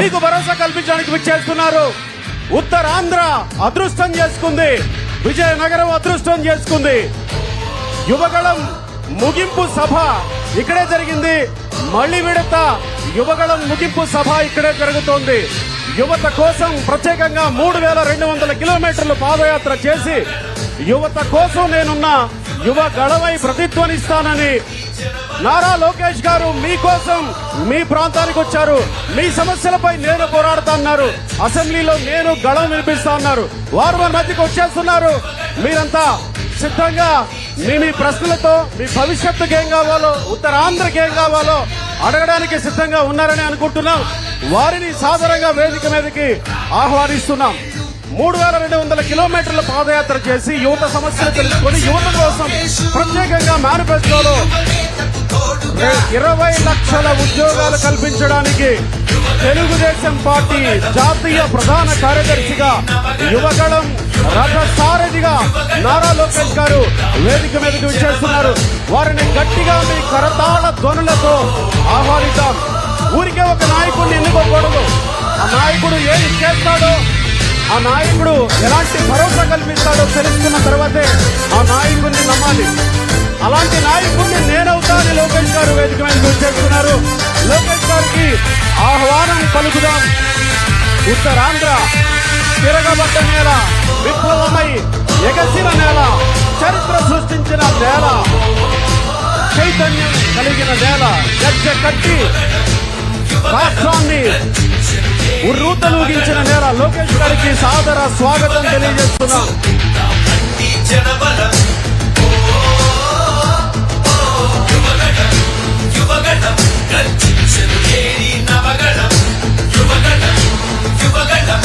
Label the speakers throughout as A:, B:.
A: మీకు భరోసా కల్పించడానికి విచ్చేస్తున్నారు ఉత్తరాంధ్ర అదృష్టం చేసుకుంది. విజయనగరం అదృష్టం చేసుకుంది. యువగళం ముగింపు సభ ఇక్కడే జరిగింది. మళ్ళీ విడత యువగళం ముగింపు సభ ఇక్కడే జరుగుతోంది. యువత కోసం ప్రత్యేకంగా మూడు వేల రెండు వందల కిలోమీటర్లు పాదయాత్ర చేసి యువత కోసం నేనున్న యువ గళమై ప్రతిధ్వనిస్తానని నారా లోకేష్ గారు మీకోసం మీ ప్రాంతానికి వచ్చారు. మీ సమస్యలపై నేను పోరాడుతాన్నారు అసెంబ్లీలో నేను గళం వినిపిస్తా ఉన్నారు వారు మన మధ్యకి వచ్చేస్తున్నారు. మీరంతా సిద్ధంగా మీ మీ ప్రశ్నలతో మీ భవిష్యత్తుకి ఏం కావాలో ఉత్తరాంధ్రకి ఏం కావాలో అడగడానికి సిద్ధంగా ఉన్నారని అనుకుంటున్నాం. వారిని సాధారణంగా వేదిక మీదకి ఆహ్వానిస్తున్నాం. మూడు వేల రెండు వందల కిలోమీటర్ల పాదయాత్ర చేసి యువత సమస్యలు తెలుసుకొని యువత కోసం ప్రత్యేకంగా మేనిఫెస్టోలో ఇరవై లక్షల ఉద్యోగాలు కల్పించడానికి తెలుగుదేశం పార్టీ జాతీయ ప్రధాన కార్యదర్శిగా యువగళం రథసారథిగా నారా లోకేష్ గారు వేదిక మీదకి విచ్చేస్తున్నారు. వారిని గట్టిగా మీ కరతాళ ధ్వనులతో ఆహ్వానిద్దాం. ఊరికే ఒక నాయకుడిని ఎన్నుకోకూడదు. ఆ నాయకుడు ఏం చేస్తాడో ఆ నాయకుడు ఎలాంటి భరోసా కల్పిస్తాడో తెలుసుకున్న తర్వాతే ఆ నాయకుడిని నమ్మాలి. అలాంటి నాయకుడిని నేనవుతానని లోకేష్ గారు వేదిక మీద వచ్చేస్తున్నారు. లోకేష్ గారికి ఆహ్వానం పలుకుదాం. ఉత్తరాంధ్ర తిరగబడ్డ నేల విప్లవమై ఎగసిన నేల చరిత్ర సృష్టించిన నేల చైతన్యం కలిగిన నేల గజ్జె కట్టి ఉర్రూతలూగించిన నేల లోకేష్ గారికి సాదర స్వాగతం తెలియజేస్తున్నాం
B: జనబలం యువగణం గర్జించను ఏరి నవగణం యువగణం యువగణం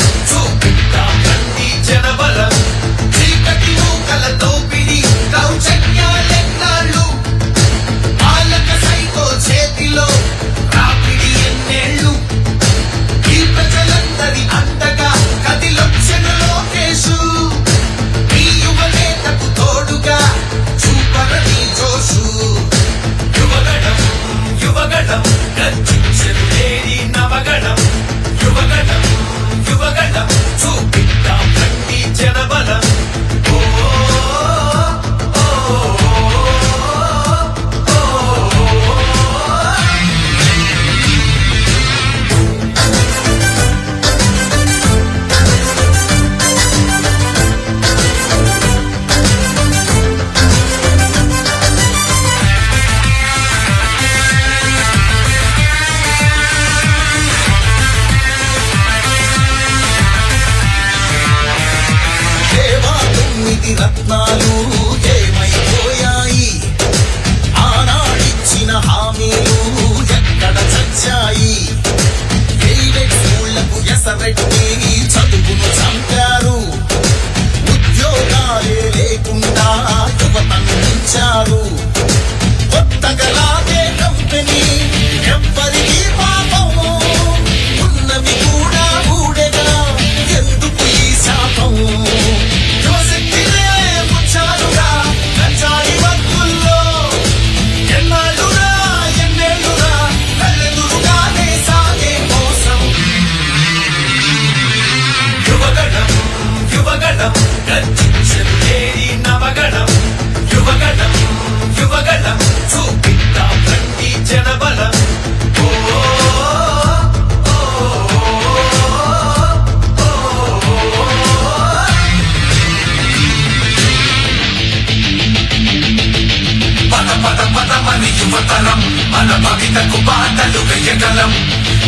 B: బాటలు వేయగలం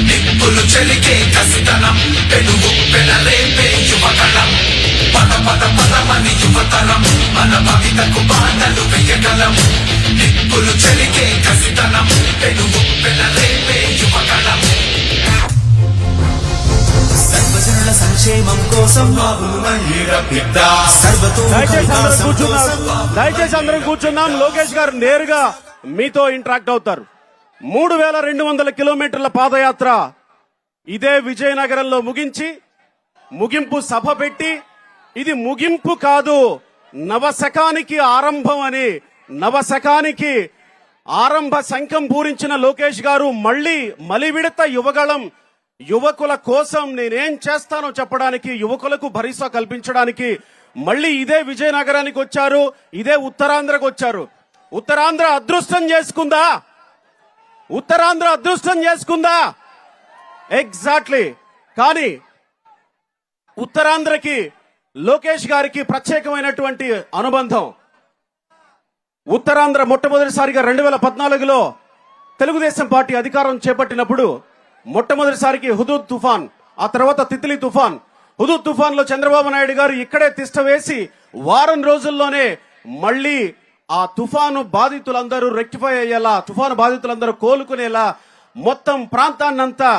B: నిప్పులు చెలికే కసితనం. పెనుగు పెనలేపే యువకళం పద పద పదమని యువతరం మన భవితకు బాటలు వేయగలం నిప్పులు చెలికే కసితనం. పెనుగు పెనలేపే యువకళం సర్వజనుల సంక్షేమం కోసం
A: కూర్చున్నాం. దయచేసి అందరం కూర్చున్నాం. లోకేష్ గారు నేరుగా మీతో ఇంటరాక్ట్ అవుతారు. మూడు వేల రెండు వందల కిలోమీటర్ల పాదయాత్ర ఇదే విజయనగరంలో ముగించి ముగింపు సభ పెట్టి ఇది ముగింపు కాదు నవశకానికి ఆరంభం అని నవశకానికి ఆరంభ శంఖం పూరించిన లోకేష్ గారు మళ్ళీ మలివిడత యువగళం యువకుల కోసం నేనేం చేస్తానో చెప్పడానికి యువకులకు భరోసా కల్పించడానికి మళ్ళీ ఇదే విజయనగరానికి వచ్చారు ఇదే ఉత్తరాంధ్రకు వచ్చారు. ఉత్తరాంధ్ర అదృష్టం చేసుకుందా? ఉత్తరాంధ్ర అదృష్టం చేసుకుందా? ఎగ్జాక్ట్లీ కానీ ఉత్తరాంధ్రకి లోకేష్ గారికి ప్రత్యేకమైనటువంటి అనుబంధం. ఉత్తరాంధ్ర మొట్టమొదటిసారిగా రెండు వేల పద్నాలుగులో తెలుగుదేశం పార్టీ అధికారం చేపట్టినప్పుడు మొట్టమొదటిసారికి హుదూద్ తుఫాన్ ఆ తర్వాత తిత్లీ తుఫాన్. హుదూద్ తుఫాన్లో చంద్రబాబు నాయుడు గారు ఇక్కడే తిష్ట వేసి వారం రోజుల్లోనే మళ్ళీ ఆ తుఫాను బాధితులందరూ రెక్టిఫై అయ్యేలా తుఫాను బాధితులందరూ కోలుకునేలా మొత్తం ప్రాంతాన్నంతా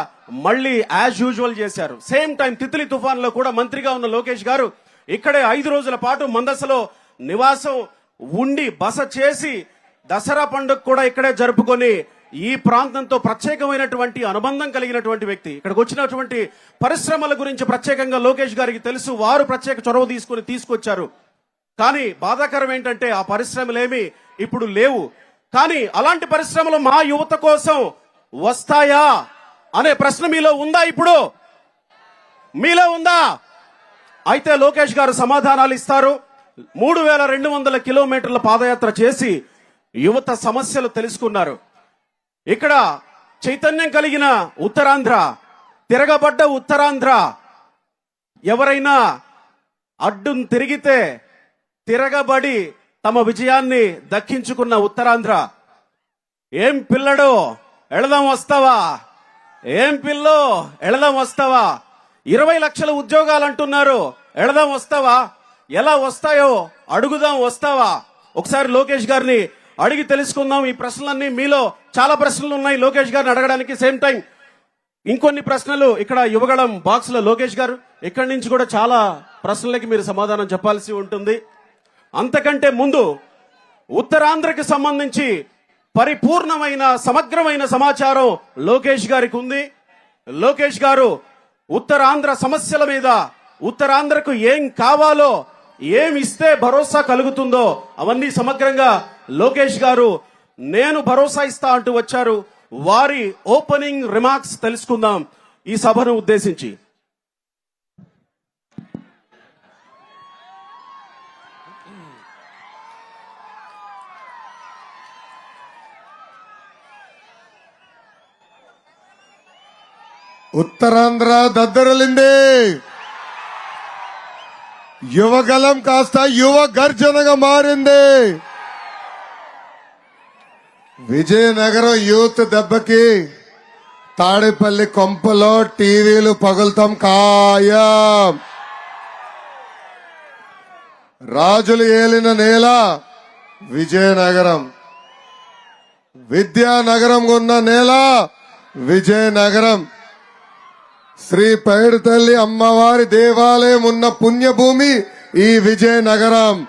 A: మళ్ళీ యాజ్ యూజువల్ చేశారు. సేమ్ టైం తిత్లీ తుఫాన్లో కూడా మంత్రిగా ఉన్న లోకేష్ గారు ఇక్కడే ఐదు రోజుల పాటు మందసలో నివాసం ఉండి బస చేసి దసరా పండుగ కూడా ఇక్కడే జరుపుకొని ఈ ప్రాంతంతో ప్రత్యేకమైనటువంటి అనుబంధం కలిగినటువంటి వ్యక్తి. ఇక్కడికి వచ్చినటువంటి పరిశ్రమల గురించి ప్రత్యేకంగా లోకేష్ గారికి తెలుసు. వారు ప్రత్యేక చొరవ తీసుకుని తీసుకొచ్చారు. కానీ బాధాకరం ఏంటంటే ఆ పరిశ్రమలేమి ఇప్పుడు లేవు. కానీ అలాంటి పరిశ్రమలు మా యువత కోసం వస్తాయా అనే ప్రశ్న మీలో ఉందా ఇప్పుడు? మీలో ఉందా? అయితే లోకేష్ గారు సమాధానాలు ఇస్తారు. మూడు వేల రెండు వందల కిలోమీటర్ల పాదయాత్ర చేసి యువత సమస్యలు తెలుసుకున్నారు. ఇక్కడ చైతన్యం కలిగిన ఉత్తరాంధ్ర తిరగబడ్డ ఉత్తరాంధ్ర ఎవరైనా అడ్డును తిరిగితే తిరగబడి తమ విజయాన్ని దక్కించుకున్న ఉత్తరాంధ్ర. ఏం పిల్లడు ఎళదాం వస్తావా? ఏం పిల్లో ఎళదాం వస్తావా? ఇరవై లక్షల ఉద్యోగాలు అంటున్నారు ఎళదాం వస్తావా? ఎలా వస్తాయో అడుగుదాం వస్తావా? ఒకసారి లోకేష్ గారిని అడిగి తెలుసుకుందాం. ఈ ప్రశ్నలన్నీ మీలో చాలా ప్రశ్నలు ఉన్నాయి లోకేష్ గారిని అడగడానికి. సేమ్ టైం ఇంకొన్ని ప్రశ్నలు ఇక్కడ యువగళం బాక్స్లో లోకేష్ గారు. ఇక్కడి నుంచి కూడా చాలా ప్రశ్నలకి మీరు సమాధానం చెప్పాల్సి ఉంటుంది. అంతకంటే ముందు ఉత్తరాంధ్రకి సంబంధించి పరిపూర్ణమైన సమగ్రమైన సమాచారం లోకేష్ గారికి ఉంది. లోకేష్ గారు ఉత్తరాంధ్ర సమస్యల మీద ఉత్తరాంధ్రకు ఏం కావాలో ఏం ఇస్తే భరోసా కలుగుతుందో అవన్నీ సమగ్రంగా లోకేష్ గారు నేను భరోసా ఇస్తా అంటూ వచ్చారు. వారి ఓపెనింగ్ రిమార్క్స్ తెలుసుకుందాం ఈ సభను ఉద్దేశించి.
C: ఉత్తరాంధ్ర దద్దరలింది. యువగలం కాస్త యువ గర్జనగా మారింది. విజయనగరం యూత్ దెబ్బకి తాడేపల్లి కొంపలో టీవీలు పగులుతాం ఖాయం. రాజులు ఏలిన నేల విజయనగరం. విద్యానగరం ఉన్న నేల విజయనగరం. శ్రీ పైడు తల్లి అమ్మవారి దేవాలయం ఉన్న పుణ్యభూమి ఈ విజయనగరం.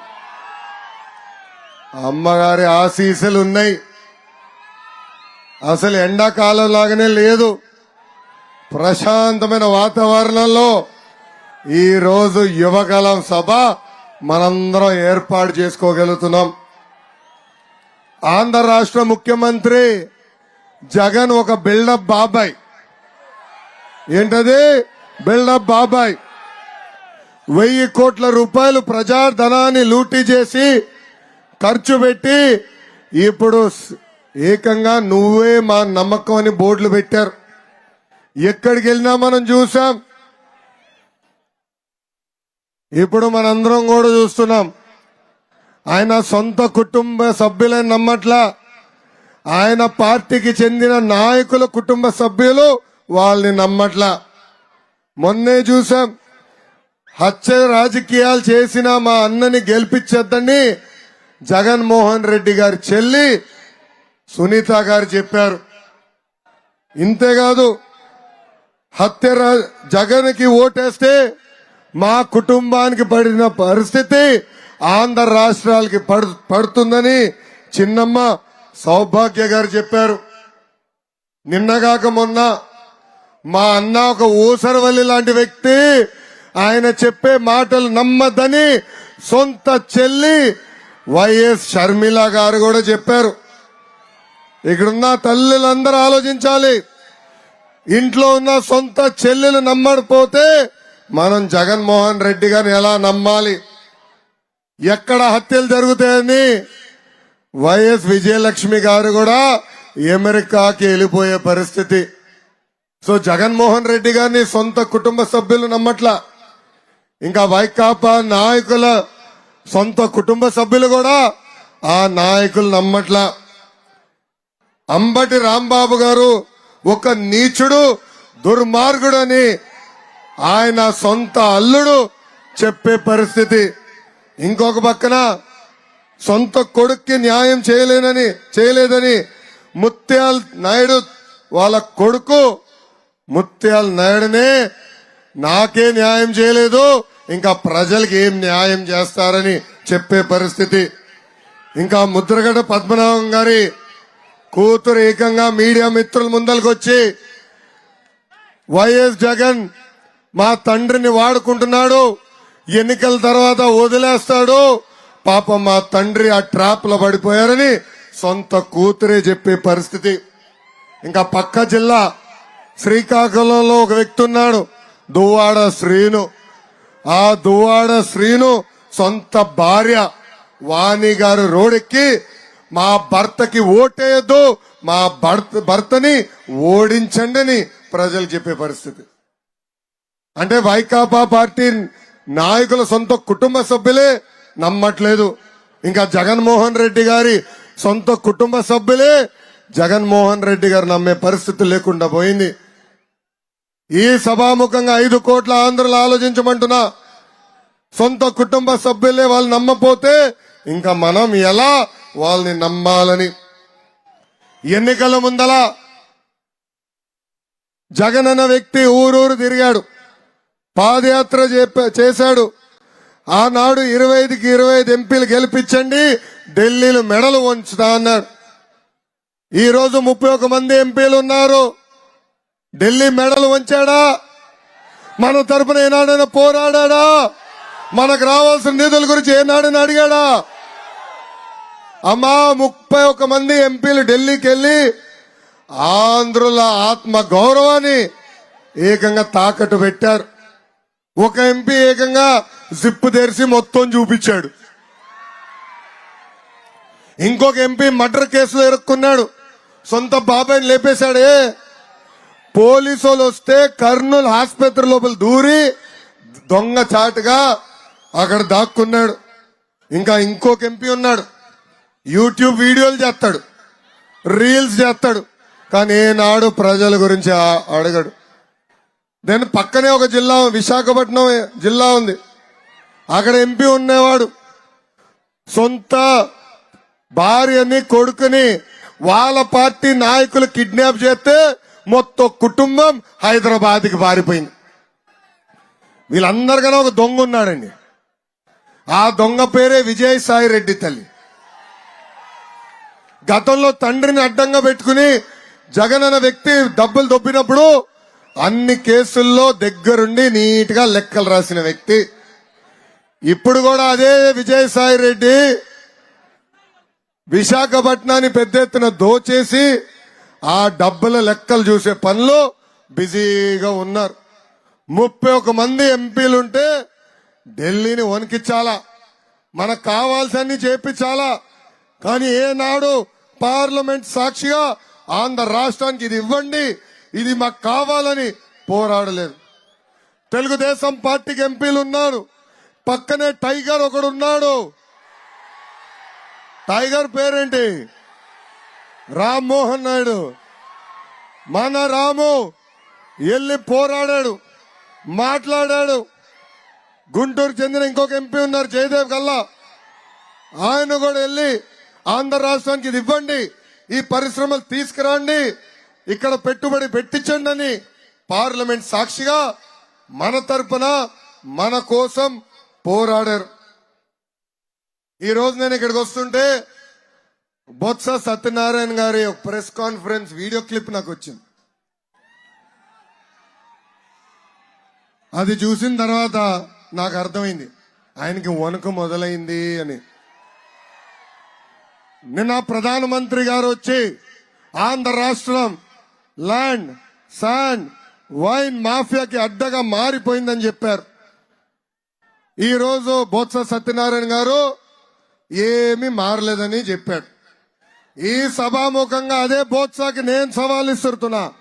C: అమ్మగారి ఆశీస్సులు ఉన్నాయి అసలు ఎండాకాలం లాగానే లేదు. ప్రశాంతమైన వాతావరణంలో ఈ రోజు యువకాలం సభ మనందరం ఏర్పాటు చేసుకోగలుగుతున్నాం. ఆంధ్ర రాష్ట్ర ముఖ్యమంత్రి జగన్ ఒక బిల్డప్ బాబాయ్. ఏంటది? బిల్డప్ బాబాయ్. వెయ్యి కోట్ల రూపాయలు ప్రజాధనాన్ని లూటీ చేసి ఖర్చు పెట్టి ఇప్పుడు ఏకంగా నువ్వే మా నమ్మకం అని బోర్డులు పెట్టారు. ఎక్కడికి వెళ్ళినా మనం చూసాం. ఇప్పుడు మనందరం కూడా చూస్తున్నాం. ఆయన సొంత కుటుంబ సభ్యులని నమ్మట్లా. ఆయన పార్టీకి చెందిన నాయకుల కుటుంబ సభ్యులు వాళ్ళని నమ్మట్లా. మొన్నే చూసాం. హత్య రాజకీయాలు చేసిన మా అన్నని గెలిపించేద్దని జగన్మోహన్ రెడ్డి గారి చెల్లి సునీత గారు చెప్పారు. ఇంతేకాదు హత్య రా- జగన్కి ఓటేస్తే మా కుటుంబానికి పడిన పరిస్థితి ఆంధ్ర రాష్ట్రాలకి పడు- పడుతుందని చిన్నమ్మ సౌభాగ్య గారు చెప్పారు. నిన్నగాక మొన్న మా అన్న ఒక ఊసరవల్లి లాంటి వ్యక్తి. ఆయన చెప్పే మాటలు నమ్మదని సొంత చెల్లి వైఎస్ షర్మిల గారు కూడా చెప్పారు. ఇక్కడున్న తల్లులందరూ ఆలోచించాలి. ఇంట్లో ఉన్న సొంత చెల్లెలు నమ్మడిపోతే మనం జగన్మోహన్ రెడ్డి గారిని ఎలా నమ్మాలి? ఎక్కడ హత్యలు జరుగుతాయని వైఎస్ విజయలక్ష్మి గారు కూడా అమెరికాకి వెళ్ళిపోయే పరిస్థితి. సో జగన్మోహన్ రెడ్డి గారిని సొంత కుటుంబ సభ్యులు నమ్మట్లా. ఇంకా వైకాపా నాయకుల సొంత కుటుంబ సభ్యులు కూడా ఆ నాయకులు నమ్మట్లా. అంబటి రాంబాబు గారు ఒక నీచుడు దుర్మార్గుడని ఆయన సొంత అల్లుడు చెప్పే పరిస్థితి. ఇంకొక పక్కన సొంత కొడుక్కి న్యాయం చేయలేనని చేయలేదని ముత్యాల్ నాయుడు వాళ్ళ కొడుకు ముత్యాల నాయుడునే నాకే న్యాయం చేయలేదు ఇంకా ప్రజలకి ఏం న్యాయం చేస్తారని చెప్పే పరిస్థితి. ఇంకా ముద్రగడ పద్మనాభం గారి కూతురు ఏకంగా మీడియా మిత్రుల ముందరకు వచ్చి వైఎస్ జగన్ మా తండ్రిని వాడుకుంటున్నాడు ఎన్నికల తర్వాత వదిలేస్తాడు పాపం మా తండ్రి ఆ ట్రాప్లో పడిపోయారని సొంత కూతురే చెప్పే పరిస్థితి. ఇంకా పక్క జిల్లా శ్రీకాకుళంలో ఒక వ్యక్తి ఉన్నాడు. దువ్వాడ శ్రీను. ఆ దువ్వాడ శ్రీను సొంత భార్య వాణి గారు రోడెక్కి మా భర్తకి ఓటేయద్దు మా భర్త భర్తని ఓడించండి అని ప్రజలు చెప్పే పరిస్థితి. అంటే వైకాపా పార్టీ నాయకుల సొంత కుటుంబ సభ్యులే నమ్మట్లేదు. ఇంకా జగన్మోహన్ రెడ్డి గారి సొంత కుటుంబ సభ్యులే జగన్మోహన్ రెడ్డి గారు నమ్మే పరిస్థితి లేకుండా పోయింది. ఈ సభాముఖంగా ఐదు కోట్ల ఆంధ్రులు ఆలోచించమంటున్నా. సొంత కుటుంబ సభ్యులే వాళ్ళు నమ్మపోతే ఇంకా మనం ఎలా వాళ్ళని నమ్మాలని? ఎన్నికల ముందల జగన్ అన్న వ్యక్తి ఊరూరు తిరిగాడు. పాదయాత్ర చేశాడు. ఆనాడు ఇరవై ఐదుకి ఇరవై ఐదు ఎంపీలు గెలిపించండి ఢిల్లీలో మెడలు వంచుతా అన్నాడు. ఈ రోజు ముప్పై ఒక మంది ఎంపీలు ఉన్నారు. ఢిల్లీ మెడలు వంచాడా? మన తరపున ఏనాడైనా పోరాడా మనకు రావాల్సిన నిధుల గురించి ఏనాడని అడిగాడా? అమ్మా ముప్పై ఒక మంది ఎంపీలు ఢిల్లీకి వెళ్ళి ఆంధ్రుల ఆత్మ గౌరవాన్ని ఏకంగా తాకట్టు పెట్టారు. ఒక ఎంపీ ఏకంగా జిప్పు తెరిచి మొత్తం చూపించాడు. ఇంకొక ఎంపీ మర్డర్ కేసులో ఇరుక్కున్నాడు. సొంత బాబాయ్ని లేపేశాడే. పోలీసు వాళ్ళు వస్తే కర్నూలు ఆసుపత్రి లోపల దూరి దొంగ చాటుగా అక్కడ దాక్కున్నాడు. ఇంకా ఇంకొక ఎంపీ ఉన్నాడు. యూట్యూబ్ వీడియోలు చేస్తాడు. రీల్స్ చేస్తాడు. కానీ ఏనాడు ప్రజల గురించి అడగడు. దాని పక్కనే ఒక జిల్లా విశాఖపట్నం జిల్లా ఉంది. అక్కడ ఎంపీ ఉన్నవాడు. సొంత భార్యని కొడుకుని వాళ్ళ పార్టీ నాయకులు కిడ్నాప్ చేస్తే మొత్తం కుటుంబం హైదరాబాద్కి పారిపోయింది. వీళ్ళందరికన్నా ఒక దొంగ ఉన్నాడండి. ఆ దొంగ పేరే విజయసాయి రెడ్డి తల్లి. గతంలో తండ్రిని అడ్డంగా పెట్టుకుని జగన్ అన్న వ్యక్తి డబ్బులు దొబ్బినప్పుడు అన్ని కేసుల్లో దగ్గరుండి నీట్గా లెక్కలు రాసిన వ్యక్తి. ఇప్పుడు కూడా అదే విజయసాయి రెడ్డి విశాఖపట్నాన్ని పెద్ద ఎత్తున దోచేసి ఆ డబ్బుల లెక్కలు చూసే పనిలో బిజీగా ఉన్నారు. ముప్పై ఒక మంది ఎంపీలుంటే ఢిల్లీని వణికించాలా? మనకు కావాల్సన్ని చేపించాలా? కానీ ఏనాడు పార్లమెంట్ సాక్షిగా ఆంధ్ర రాష్ట్రానికి ఇది ఇవ్వండి ఇది మాకు కావాలని పోరాడలేదు. తెలుగుదేశం పార్టీకి ఎంపీలు ఉన్నారు. పక్కనే టైగర్ ఒకడు ఉన్నాడు టైగర్ పేరేంటి? రామ్మోహన్ నాయుడు. మన రాము వెళ్ళి పోరాడాడు మాట్లాడాడు. గుంటూరు చెందిన ఇంకొక ఎంపీ ఉన్నారు జయదేవ్ కల్లా. ఆయన కూడా వెళ్ళి ఆంధ్ర రాష్ట్రానికి ఇది ఇవ్వండి ఈ పరిశ్రమలు తీసుకురండి ఇక్కడ పెట్టుబడి పెట్టించండి అని పార్లమెంట్ సాక్షిగా మన తరపున మన కోసం పోరాడారు. ఈ రోజు నేను ఇక్కడికి వస్తుంటే బొత్స సత్యనారాయణ గారి ప్రెస్ కాన్ఫరెన్స్ వీడియో క్లిప్ నాకు వచ్చింది. అది చూసిన తర్వాత నాకు అర్థమైంది. ఆయనకి వణుకు మొదలైంది అని. నిన్న ప్రధానమంత్రి గారు వచ్చి ఆంధ్ర రాష్ట్రం ల్యాండ్ శాండ్ వైన్ మాఫియాకి అడ్డగా మారిపోయిందని చెప్పారు. ఈరోజు బొత్స సత్యనారాయణ గారు ఏమీ మారలేదని చెప్పాడు. ఈ సభాముఖంగా అదే బొత్సకి నేను సవాల్ ఇస్తున్నా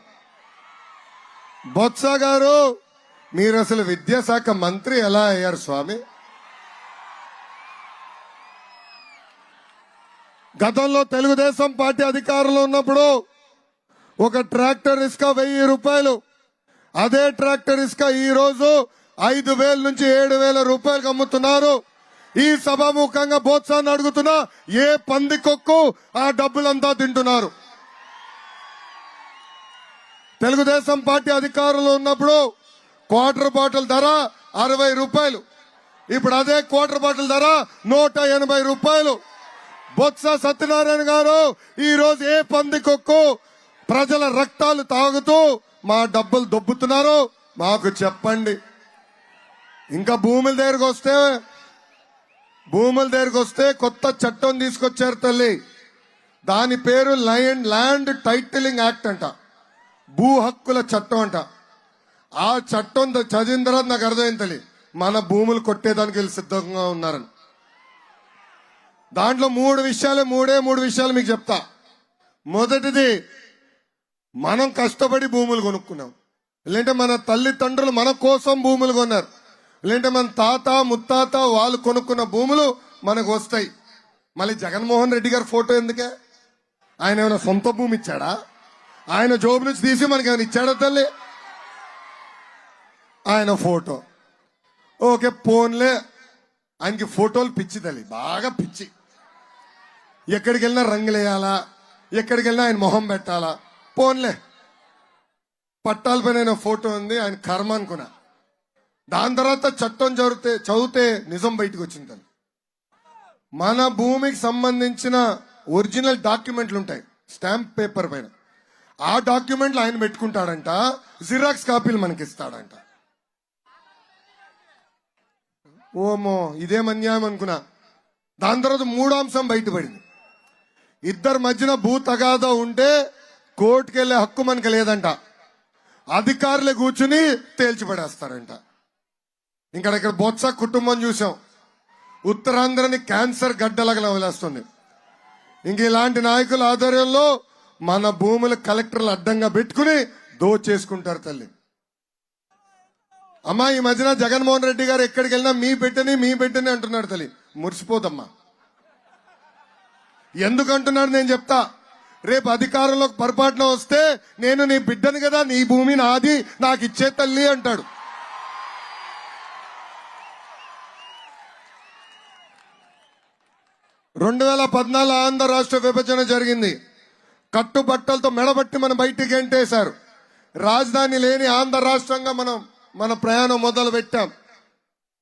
C: బొత్స గారు మీరు అసలు విద్యాశాఖ మంత్రి ఎలా అయ్యారు స్వామి? గతంలో తెలుగుదేశం పార్టీ అధికారంలో ఉన్నప్పుడు ఒక ట్రాక్టర్ ఇసుక వెయ్యి రూపాయలు అదే ట్రాక్టర్ ఇసుక ఈ రోజు ఐదు వేల నుంచి ఏడు వేల రూపాయలకు అమ్ముతున్నారు. ఈ సభాముఖంగా బోత్సాన్ని అడుగుతున్నా ఏ పంది కొక్కు ఆ డబ్బులంతా తింటున్నారు. తెలుగుదేశం పార్టీ అధికారంలో ఉన్నప్పుడు క్వార్టర్ బాటిల్ ధర అరవై రూపాయలు. ఇప్పుడు అదే క్వార్టర్ బాటిల్ ధర నూట ఎనభై రూపాయలు. బొత్స సత్యనారాయణ గారు ఈ రోజు ఏ పంది కొక్కు ప్రజల రక్తాలు తాగుతూ మా డబ్బులు దొబ్బుతున్నారు? మాకు చెప్పండి. ఇంకా భూముల దగ్గరకు వస్తే భూముల దగ్గరకు వస్తే కొత్త చట్టం తీసుకొచ్చారు తల్లి. దాని పేరు లైన్ ల్యాండ్ టైటిలింగ్ యాక్ట్ అంట. భూ హక్కుల చట్టం అంట. ఆ చట్టం చదివిన తర్వాత నాకు అర్థమైంది తల్లి. మన భూములు కొట్టేదానికి వీళ్ళు సిద్ధంగా ఉన్నారని. దాంట్లో మూడు విషయాలు మూడే మూడు విషయాలు మీకు చెప్తా. మొదటిది మనం కష్టపడి భూములు కొనుక్కున్నాం. లేదంటే మన తల్లిదండ్రులు మన కోసం భూములు కొన్నారు. లేదంటే మన తాత ముత్తాత వాళ్ళు కొనుక్కున్న భూములు మనకు వస్తాయి. మళ్ళీ జగన్మోహన్ రెడ్డి గారి ఫోటో ఎందుకే? ఆయన ఏమైనా సొంత భూమి ఇచ్చాడా? ఆయన జోబు నుంచి తీసి మనకి ఏమైనా ఇచ్చాడా తల్లి? ఆయన ఫోటో. ఓకే ఫోన్లే ఆయనకి ఫోటోలు పిచ్చి తల్లి బాగా పిచ్చి. ఎక్కడికి వెళ్ళినా రంగులేయాలా ఎక్కడికి వెళ్ళినా ఆయన మొహం పెట్టాలా? పోన్లే. పట్టాల పైన ఫోటో ఉంది ఆయన కర్మ అనుకున్నా. దాని తర్వాత చట్టం చదివితే చదివితే నిజం బయటకు వచ్చింది మన భూమికి సంబంధించిన ఒరిజినల్ డాక్యుమెంట్లు ఉంటాయి. స్టాంప్ పేపర్ పైన. ఆ డాక్యుమెంట్లు ఆయన పెట్టుకుంటాడంట జిరాక్స్ కాపీలు మనకి ఇస్తాడంట ఓమో ఇదేం అన్యాయం అనుకున్నా. దాని తర్వాత మూడో అంశం బయటపడింది. ఇద్దరి మధ్యన భూ తగాదా ఉంటే కోర్టుకెళ్ళే హక్కు మనకి లేదంట. అధికారులే కూర్చుని తేల్చిపడేస్తారంట. ఇంకా ఇక్కడ బొత్స కుటుంబం చూసాం. ఉత్తరాంధ్రని క్యాన్సర్ గడ్డలగల వదిలేస్తుంది. ఇంక ఇలాంటి నాయకుల ఆధ్వర్యంలో మన భూముల కలెక్టర్లు అడ్డంగా పెట్టుకుని దోచేసుకుంటారు తల్లి. అమ్మా ఈ మధ్యన జగన్మోహన్ రెడ్డి గారు ఎక్కడికి వెళ్ళినా మీ బిడ్డని మీ బిడ్డని అంటున్నాడు తల్లి. మురిసిపోదమ్మా. ఎందుకు అంటున్నాడు నేను చెప్తా. రేపు అధికారంలోకి పొరపాటున వస్తే నేను నీ బిడ్డను కదా నీ భూమి నాది నాకు ఇచ్చే తల్లి అంటాడు. రెండు వేల పద్నాలుగు ఆంధ్ర రాష్ట్ర విభజన జరిగింది. కట్టుబట్టలతో మెడబట్టి మనం బయటికి ఎంటేశారు. రాజధాని లేని ఆంధ్ర రాష్ట్రంగా మనం మన ప్రయాణం మొదలు పెట్టాం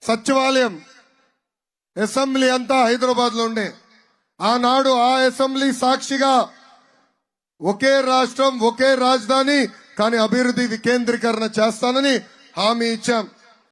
C: సచివాలయం అసెంబ్లీ అంతా హైదరాబాద్లో ఉండే. ఆనాడు ఆ అసెంబ్లీ సాక్షిగా ఒకే రాష్ట్రం ఒకే రాజధాని కానీ అభివృద్ధి వికేంద్రీకరణ చేస్తానని హామీ ఇచ్చాం.